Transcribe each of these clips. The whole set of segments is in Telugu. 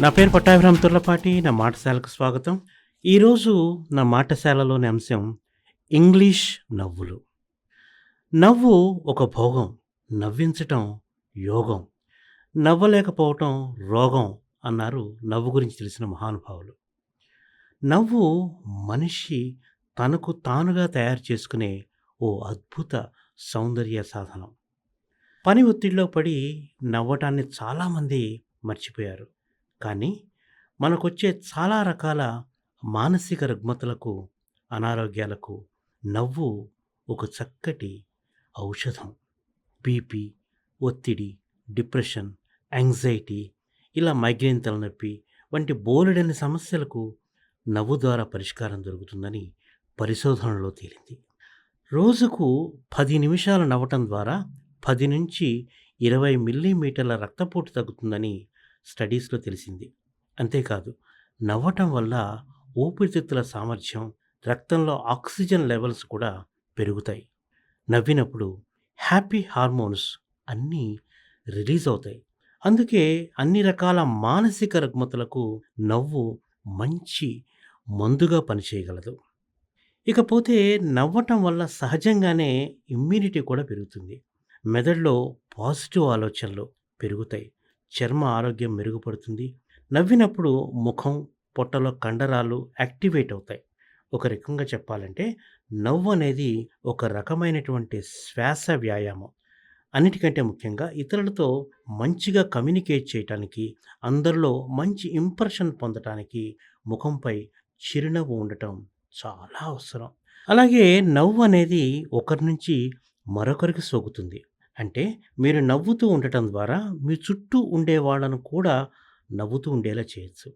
నా పేరు పట్టాభిరామ్ తుర్లపాటి నా మాటశాలకు స్వాగతం. ఈరోజు నా మాటశాలలోని అంశం ఇంగ్లీష్ నవ్వులు. నవ్వు ఒక భోగం నవ్వించటం యోగం నవ్వలేకపోవటం రోగం అన్నారు నవ్వు గురించి తెలిసిన మహానుభావులు. నవ్వు మనిషి తనకు తానుగా తయారు చేసుకునే ఓ అద్భుత సౌందర్య సాధనం. పని ఒత్తిడిలో పడి నవ్వటాన్ని చాలామంది మర్చిపోయారు. కానీ మనకొచ్చే చాలా రకాల మానసిక రుగ్మతలకు అనారోగ్యాలకు నవ్వు ఒక చక్కటి ఔషధం. బీపీ ఒత్తిడి డిప్రెషన్ యాంగ్జైటీ ఇలా మైగ్రేన్ తలనొప్పి వంటి బోలెడని సమస్యలకు నవ్వు ద్వారా పరిష్కారం దొరుకుతుందని పరిశోధనలో తేలింది. రోజుకు పది నిమిషాలు నవ్వటం ద్వారా పది నుంచి ఇరవై మిల్లీమీటర్ల రక్తపోటు తగ్గుతుందని స్టడీస్లో తెలిసింది. అంతేకాదు నవ్వటం వల్ల ఊపిరితిత్తుల సామర్థ్యం రక్తంలో ఆక్సిజన్ లెవెల్స్ కూడా పెరుగుతాయి. నవ్వినప్పుడు హ్యాపీ హార్మోన్స్ అన్నీ రిలీజ్ అవుతాయి. అందుకే అన్ని రకాల మానసిక రుగ్మతలకు నవ్వు మంచి మందుగా పనిచేయగలదు. ఇకపోతే నవ్వటం వల్ల సహజంగానే ఇమ్యూనిటీ కూడా పెరుగుతుంది. మెదడులో పాజిటివ్ ఆలోచనలు పెరుగుతాయి. చర్మ ఆరోగ్యం మెరుగుపడుతుంది. నవ్వినప్పుడు ముఖం పొట్టలో కండరాలు యాక్టివేట్ అవుతాయి. ఒక రకంగా చెప్పాలంటే నవ్వు అనేది ఒక రకమైనటువంటి శ్వాస వ్యాయామం. అన్నిటికంటే ముఖ్యంగా ఇతరులతో మంచిగా కమ్యూనికేట్ చేయటానికి అందరిలో మంచి ఇంప్రెషన్ పొందటానికి ముఖంపై చిరునవ్వు ఉండటం చాలా అవసరం. అలాగే నవ్వు అనేది ఒకరి నుంచి మరొకరికి సోకుతుంది. అంటే మీరు నవ్వుతూ ఉండటం ద్వారా మీ చుట్టూ ఉండే వాళ్ళను కూడా నవ్వుతూ ఉండేలా చేయొచ్చు.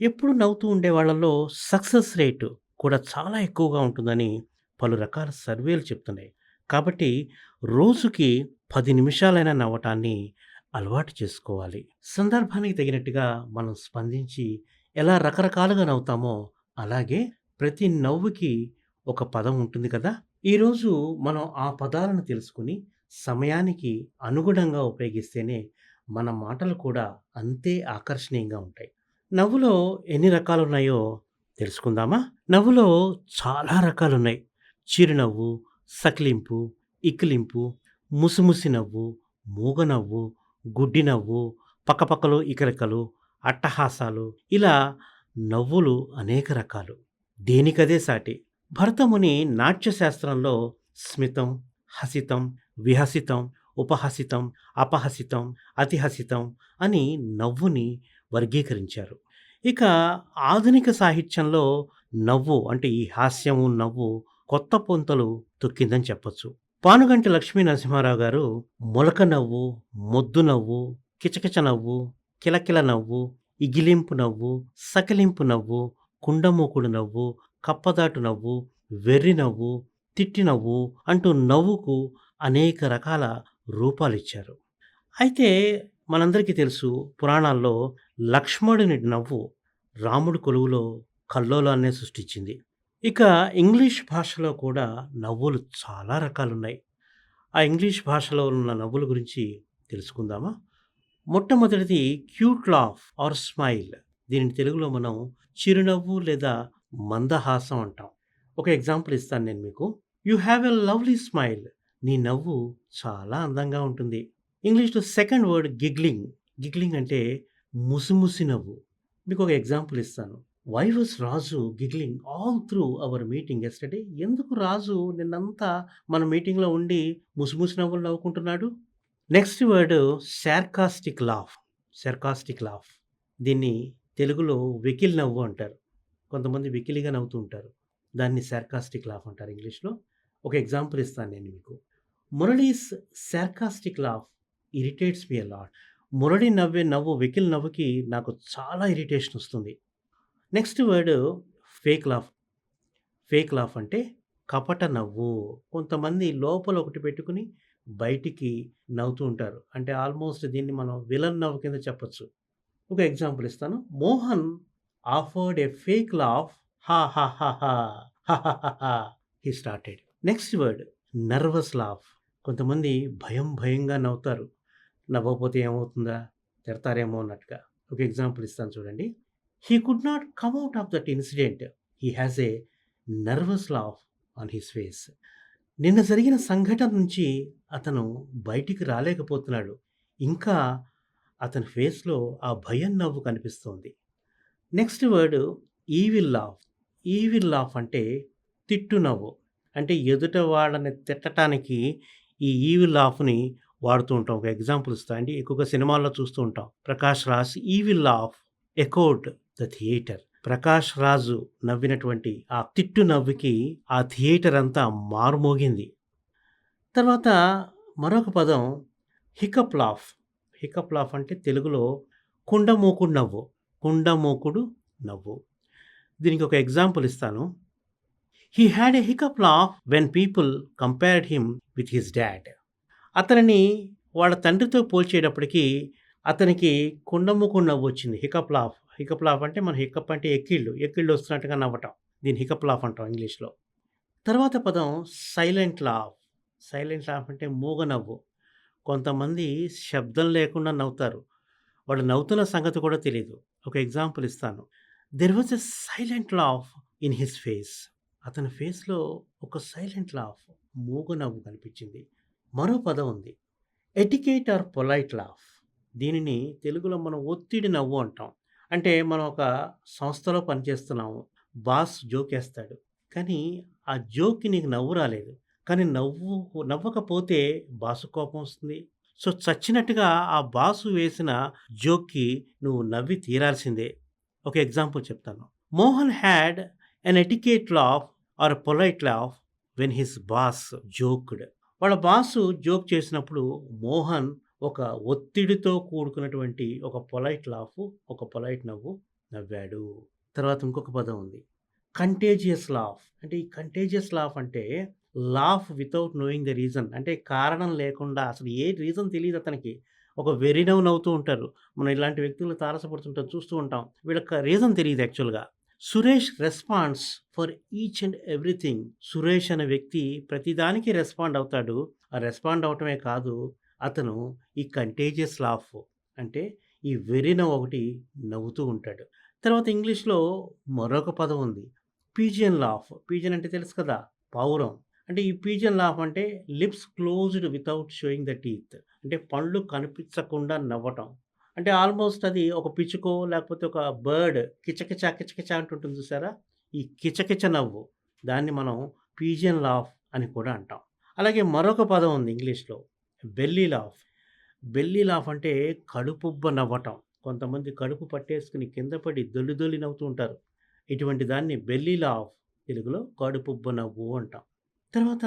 ఎప్పుడు నవ్వుతూ ఉండే వాళ్ళలో సక్సెస్ రేటు కూడా చాలా ఎక్కువగా ఉంటుందని పలు రకాల సర్వేలు చెప్తున్నాయి. కాబట్టి రోజుకి పది నిమిషాలైనా నవ్వటాన్ని అలవాటు చేసుకోవాలి. సందర్భానికి తగినట్టుగా మనం స్పందించి ఎలా రకరకాలుగా నవ్వుతామో అలాగే ప్రతి నవ్వుకి ఒక పదం ఉంటుంది కదా? ఈరోజు మనం ఆ పదాలను తెలుసుకుని సమయానికి అనుగుణంగా ఉపయోగిస్తేనే మన మాటలు కూడా అంతే ఆకర్షణీయంగా ఉంటాయి. నవ్వులో ఎన్ని రకాలు ఉన్నాయో తెలుసుకుందామా? నవ్వులో చాలా రకాలు ఉన్నాయి చిరునవ్వు సకిలింపు ఇకిలింపు ముసిముసి నవ్వు మూగనవ్వు గుడ్డి నవ్వు పక్కపక్కలు ఇకరికలు అట్టహాసాలు ఇలా నవ్వులు అనేక రకాలు. దేనికదే సాటి? భరతముని నాట్యశాస్త్రంలో స్మితం హసితం విహసితం ఉపహసితం అపహసితం అతిహసితం అని నవ్వుని వర్గీకరించారు. ఇక ఆధునిక సాహిత్యంలో నవ్వు అంటే ఈ హాస్యము నవ్వు కొత్త పొంతలు తొక్కిందని చెప్పొచ్చు. పానుగంటి లక్ష్మీ నరసింహారావు గారు మొలక నవ్వు మొద్దు నవ్వు కిచకిచ నవ్వు కిలకిల నవ్వు ఇగిలింపు నవ్వు సకిలింపు నవ్వు కుండమూకుడు నవ్వు కప్పదాటు నవ్వు వెర్రి నవ్వు తిట్టి నవ్వు అంటూ నవ్వుకు అనేక రకాల రూపాలిచ్చారు. అయితే మనందరికీ తెలుసు పురాణాల్లో లక్ష్మణుని నవ్వు రాముడు కొలువులో కల్లోలాన్నే సృష్టించింది. ఇక ఇంగ్లీష్ భాషలో కూడా నవ్వులు చాలా రకాలున్నాయి. ఆ ఇంగ్లీష్ భాషలో ఉన్న నవ్వుల గురించి తెలుసుకుందామా? మొట్టమొదటిది క్యూట్ లాఫ్ ఆర్ స్మైల్. దీనిని తెలుగులో మనం చిరునవ్వు లేదా మందహాసం అంటాం. ఒక ఎగ్జాంపుల్ ఇస్తాను నేను మీకు. You have a lovely smile. నీ నవ్వు చాలా అందంగా ఉంటుంది. ఇంగ్లీష్లో సెకండ్ వర్డ్ గిగ్లింగ్ గిగ్లింగ్ అంటే ముసిముసి నవ్వు. మీకు ఒక ఎగ్జాంపుల్ ఇస్తాను. Why was Raju giggling all through our meeting yesterday ఎందుకు రాజు నిన్నంతా మన మీటింగ్లో ఉండి ముసిముసి నవ్వులు నవ్వుకుంటున్నాడు? Next word sarcastic laugh sarcastic laugh దీన్ని తెలుగులో వెకిల్ నవ్వు అంటారు. కొంతమంది వెకిలిగా నవ్వుతూ ఉంటారు. దాన్ని శార్కాస్టిక్ లాఫ్ అంటారు ఇంగ్లీష్లో. ఒక ఎగ్జాంపుల్ ఇస్తాను నేను మీకు. Murali's sarcastic laugh irritates me lot Murali నవ్వే నవ్వు వెకిల్ నవ్వుకి నాకు చాలా ఇరిటేషన్ వస్తుంది next word fake laugh fake laugh అంటే కపట నవ్వు కొంతమంది లోపల ఒకటి పెట్టుకుని బయటికి నవ్వుతూ ఉంటారు అంటే ఆల్మోస్ట్ దీన్ని మనం విలన్ నవ్వు కింద చెప్పొచ్చు ఒక ఎగ్జాంపుల్ ఇస్తాను Mohan offered a fake laugh ha ha ha ha ha ha ha he started next word nervous laugh కొంతమంది భయం భయంగా నవ్వుతారు నవ్వకపోతే ఏమవుతుందా తిడతారేమో అన్నట్టుగా ఒక ఎగ్జాంపుల్ ఇస్తాను చూడండి. He could not come out of that incident. He has a nervous laugh on his face. నిన్న జరిగిన సంఘటన నుంచి అతను బయటికి రాలేకపోతున్నాడు. ఇంకా అతని ఫేస్‌లో ఆ భయం నవ్వు కనిపిస్తోంది. Next word evil laugh. Evil laugh అంటే తిట్టు నవ్వు. అంటే ఎదుట వాళ్ళని తిట్టటానికి ఈ ఈవిల్ లాఫ్‌ని వాడుతూ ఉంటాం. ఒక ఎగ్జాంపుల్ ఇస్తా అండి. ఎక్కువగా సినిమాల్లో చూస్తూ ఉంటాం. 'Prakash Raj evil laugh echoed the theatre.' Prakash Raj నవ్వినటువంటి ఆ తిట్టు నవ్వుకి ఆ థియేటర్ అంతా మారుమోగింది. తర్వాత మరొక పదం హికప్ లాఫ్. హికప్ లాఫ్ అంటే తెలుగులో కుండమూకుడు నవ్వు. కుండమూకుడు నవ్వు. దీనికి ఒక ఎగ్జాంపుల్ ఇస్తాను. He had a hiccup laugh when people compared him with his dad. అతనిని వాళ్ళ తండ్రితో పోల్చేటప్పటికి అతనికి కుండమ్ముకు నవ్వు వచ్చింది హికప్ లాఫ్. హికప్ లాఫ్ అంటే మన హికప్ అంటే ఎక్కిళ్ళు. ఎక్కిళ్ళు వస్తున్నట్టుగా నవ్వటం. దీన్ని హికప్ లాఫ్ అంటాం ఇంగ్లీష్‌లో. తర్వాత పదం సైలెంట్ లాఫ్. సైలెంట్ లాఫ్ అంటే మూగ నవ్వు. కొంతమంది శబ్దం లేకుండా నవ్వుతారు. వాళ్ళు నవ్వుతున్న సంగతి కూడా తెలియదు ఒక ఎగ్జాంపుల్ ఇస్తాను. There was a silent laugh in his face. అతని ఫేస్‌లో ఒక సైలెంట్ లాఫ్ మూగ నవ్వు కనిపించింది. మరో పదం ఉంది. Etiquette or polite laugh. దీనిని తెలుగులో మనం ఒత్తిడి నవ్వు అంటాం. అంటే మనం ఒక సంస్థలో పనిచేస్తున్నాము. బాస్ జోకేస్తాడు. కానీ ఆ జోక్‌కి నీకు నవ్వు రాలేదు. కానీ నవ్వు నవ్వకపోతే బాసు కోపం వస్తుంది. సో, చచ్చినట్టుగా ఆ బాసు వేసిన జోక్‌కి నువ్వు నవ్వి తీరాల్సిందే. ఒక ఎగ్జాంపుల్ చెప్తాను. Mohan had an etiquette laugh or polite laugh when his boss joked. వాళ్ళ బాసు జోక్ చేసినప్పుడు మోహన్ ఒక ఒత్తిడితో కూడుకున్నటువంటి ఒక పొలైట్ లాఫ్, ఒక పొలైట్ నవ్వు నవ్వాడు. తర్వాత ఇంకొక పదం ఉంది. Contagious laugh. అంటే ఈ కంటేజియస్ లాఫ్ అంటే laugh without knowing the reason. అంటే కారణం లేకుండా అసలు ఏ రీజన్ తెలియదు అతనికి. ఒక వెరీ నవ్వు నవ్వుతూ ఉంటారు. మనం ఇలాంటి వ్యక్తులు తారసపడుతుంటాం. చూస్తూ ఉంటాం. వీళ్ళకి రీజన్ తెలియదు యాక్చువల్‌గా. Suresh responds for each and everything. Suresh అనే వ్యక్తి ప్రతిదానికి రెస్పాండ్ అవుతాడు. ఆ రెస్పాండ్ అవ్వటమే కాదు అతను ఈ కంటేజియస్ లాఫ్ అంటే ఈ వెరిన ఒకటి నవ్వుతూ ఉంటాడు. తర్వాత ఇంగ్లీష్‌లో మరొక పదం ఉంది. Pigeon laugh. పీజియన్ అంటే తెలుసు కదా! పౌరం అంటే ఈ పీజియన్ లాఫ్ అంటే lips closed without showing the teeth. అంటే పళ్ళు కనిపించకుండా నవ్వటం. అంటే ఆల్‌మోస్ట్ అది ఒక పిచ్చుకో లేకపోతే ఒక బర్డ్ కిచకిచ కిచకిచ అంటుంటుంది చూసారా? ఈ కిచకిచ నవ్వు. దాన్ని మనం పీజియన్ లాఫ్ అని కూడా అంటాం. అలాగే మరొక పదం ఉంది ఇంగ్లీష్‌లో. Belly laugh. బెల్లీ లాఫ్ అంటే కడుపుబ్బ నవ్వటం. కొంతమంది కడుపు పట్టేసుకుని కింద పడి దొల్లి దొల్లి నవ్వుతూ ఉంటారు. ఇటువంటి దాన్ని బెల్లీ లాఫ్ తెలుగులో కడుపుబ్బ నవ్వు అంటాం. తర్వాత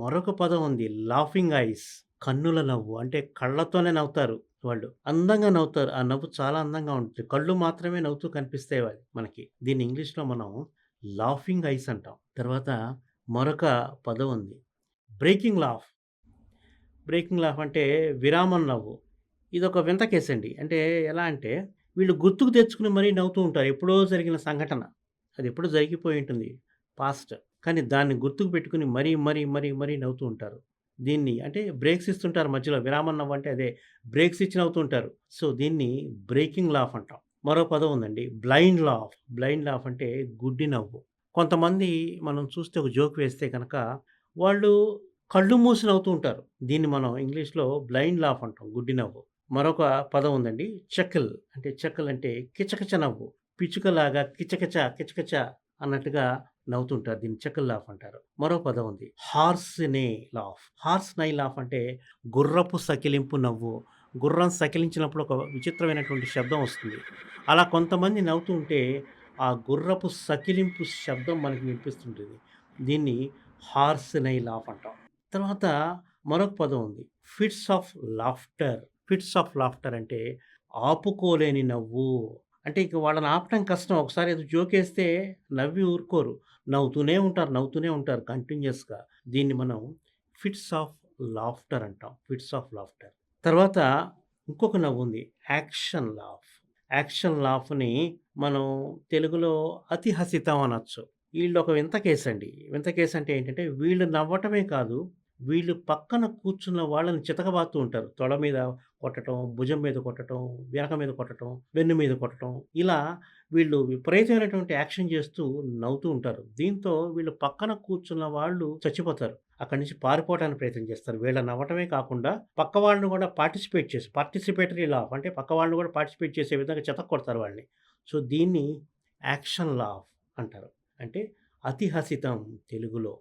మరొక పదం ఉంది. Laughing eyes. కన్నుల నవ్వు. అంటే కళ్ళతోనే నవ్వుతారు వాళ్ళు. అందంగా నవ్వుతారు. ఆ నవ్వు చాలా అందంగా ఉంటుంది. కళ్ళు మాత్రమే నవ్వుతూ కనిపిస్తాయి వాళ్ళు మనకి. దీన్ని ఇంగ్లీష్‌లో మనం లాఫింగ్ ఐస్ అంటాం. తర్వాత మరొక పదం ఉంది. Breaking laugh. బ్రేకింగ్ లాఫ్ అంటే విరామం నవ్వు. ఇదొక వింత కేసండి. అంటే ఎలా అంటే వీళ్ళు గుర్తుకు తెచ్చుకుని మరీ నవ్వుతూ ఉంటారు. ఎప్పుడో జరిగిన సంఘటన. అది ఎప్పుడో జరిగిపోయి ఉంటుంది. పాస్ట్. కానీ దాన్ని గుర్తుకు పెట్టుకుని మరీ, మరీ, మరీ, మరీ నవ్వుతూ ఉంటారు. దీన్ని అంటే బ్రేక్స్ ఇస్తుంటారు మధ్యలో. విరామం నవ్వు అంటే అదే. బ్రేక్స్ ఇచ్చి నవ్వుతుంటారు సో, దీన్ని బ్రేకింగ్ లాఫ్ అంటాం. మరో పదం ఉందండి. Blind laugh. బ్లైండ్ లాఫ్ అంటే గుడ్డి నవ్వు. కొంతమంది మనం చూస్తే ఒక జోక్ వేస్తే కనుక వాళ్ళు కళ్ళు మూసి నవ్వుతూ ఉంటారు. దీన్ని మనం ఇంగ్లీష్‌లో బ్లైండ్ లాఫ్ అంటాం. గుడ్డి నవ్వు. మరొక పదం ఉందండి. చకిల్. అంటే చకిల్ అంటే కిచకిచ నవ్వు. పిచ్చుకలాగా కిచకిచ కిచకిచ అన్నట్టుగా నవ్వుతుంటారు. దీన్ని చెక్కల్ లాఫ్ అంటారు. మరో పదం ఉంది. హార్స్ నే లాఫ్. హార్స్ నై లాఫ్ అంటే గుర్రపు సకిలింపు నవ్వు. గుర్రం సకిలించినప్పుడు ఒక విచిత్రమైనటువంటి శబ్దం వస్తుంది. అలా కొంతమంది నవ్వుతూ ఉంటే ఆ గుర్రపు సకిలింపు శబ్దం మనకి వినిపిస్తుంటుంది. దీన్ని హార్స్ నై లాఫ్ అంటాం. తర్వాత మరొక పదం ఉంది. Fits of laughter. Fits of laughter అంటే ఆపుకోలేని నవ్వు. అంటే ఇక వాళ్ళని ఆపటం కష్టం. ఒకసారి ఏదో జోకేస్తే నవ్వి ఊరుకోరు. నవ్వుతూనే ఉంటారు. నవ్వుతూనే ఉంటారు కంటిన్యూయస్‌గా. దీన్ని మనం ఫిట్స్ ఆఫ్ లాఫ్టర్ అంటాం. Fits of laughter. తర్వాత ఇంకొక నవ్వు ఉంది. Action laugh. యాక్షన్ లాఫ్‌ని మనం తెలుగులో అతిహసితం అనొచ్చు. ఒక వింత కేసండి. వింత కేస్ అంటే ఏంటంటే వీళ్ళు నవ్వటమే కాదు. వీళ్ళు పక్కన కూర్చున్న వాళ్ళని చితకబాతూ ఉంటారు. తొడ మీద కొట్టటం, భుజం మీద కొట్టటం, వెనక మీద కొట్టటం, వెన్ను మీద కొట్టడం ఇలా వీళ్ళు విపరీతమైనటువంటి యాక్షన్ చేస్తూ నవ్వుతూ ఉంటారు. దీంతో వీళ్ళు పక్కన కూర్చున్న వాళ్ళు చచ్చిపోతారు. అక్కడి నుంచి పారిపోవడానికి ప్రయత్నం చేస్తారు. వీళ్ళ నవ్వటమే కాకుండా పక్క వాళ్ళని కూడా పార్టిసిపేట్ చేసి పార్టిసిపేటరీ లాఫ్ అంటే పక్క వాళ్ళని కూడా పార్టిసిపేట్ చేసే విధంగా చితక్కొడతారు వాళ్ళని. సో, దీన్ని యాక్షన్ లాఫ్ అంటారు. అంటే అతిహసితం తెలుగులో.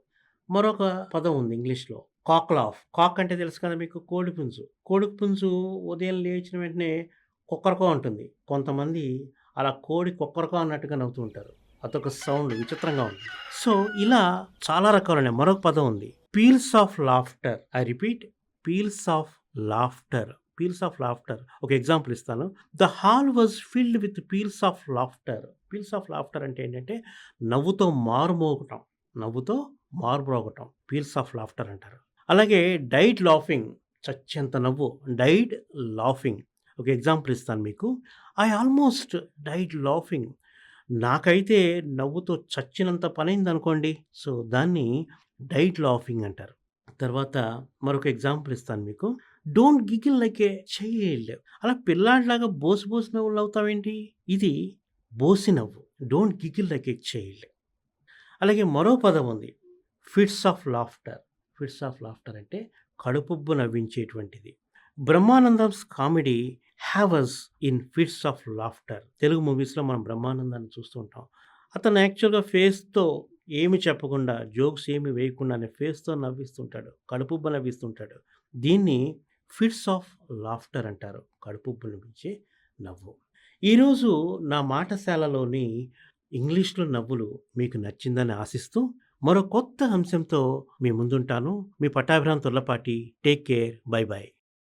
మరొక పదం ఉంది ఇంగ్లీష్‌లో కాక్ లాఫ్. కాక్ అంటే తెలుసు కదా మీకు కోడిపుంజు. కోడిపుంజు ఉదయం లేచిన వెంటనే కుక్కరకో ఉంటుంది కొంతమంది అలా కోడి కుక్కరకో అన్నట్టుగా నవ్వుతూ ఉంటారు. అదొక సౌండ్ విచిత్రంగా ఉంది. సో, ఇలా చాలా రకాలున్నాయి. మరొక పదం ఉంది. Peals of laughter. I repeat peals of laughter. Peals of laughter. ఒక ఎగ్జాంపుల్ ఇస్తాను. The hall was filled with peals of laughter. Peals of laughter అంటే ఏంటంటే నవ్వుతో మారుమోగటం. నవ్వుతో మారుమ్రోగటం. పీల్స్ ఆఫ్ లాఫ్టర్ అంటారు. అలాగే డైట్ లాఫింగ్ చచ్చేంత నవ్వు. Diet laughing. ఒక ఎగ్జాంపుల్ ఇస్తాను మీకు. I almost died laughing. నాకైతే నవ్వుతో చచ్చినంత పనైందనుకోండి. సో, దాన్ని డైట్ లాఫింగ్ అంటారు. తర్వాత మరొక ఎగ్జాంపుల్ ఇస్తాను మీకు. Don't giggle like a child. అలా పిల్లాడిలాగా బోసి బోసి నవ్వులు అవుతావేంటి ఇది బోసి నవ్వు. Don't giggle like a child. అలాగే మరో పదం ఉంది. Fits of laughter. Fits of laughter అంటే కడుపుబ్బు నవ్వించేటువంటిది. Brahmanandam's comedy heaves us in fits of laughter. Telugu మూవీస్‌లో మనం బ్రహ్మానందాన్ని చూస్తూ ఉంటాం. అతను యాక్చువల్‌గా ఫేస్‌తో ఏమి చెప్పకుండా జోక్స్ ఏమి వేయకుండానే ఫేస్‌తో నవ్విస్తుంటాడు. కడుపుబ్బ నవ్విస్తుంటాడు. దీన్ని ఫిట్స్ ఆఫ్ లాఫ్టర్ అంటారు. కడుపుబ్బు నవ్వించే నవ్వు. ఈరోజు నా మాటశాలలోని ఇంగ్లీష్‌లో నవ్వులు మీకు నచ్చిందని ఆశిస్తూ మరో కొత్త అంశంతో మీ ముందుంటాను. మీ Pattabhiram Turlapati. Take care. Bye bye.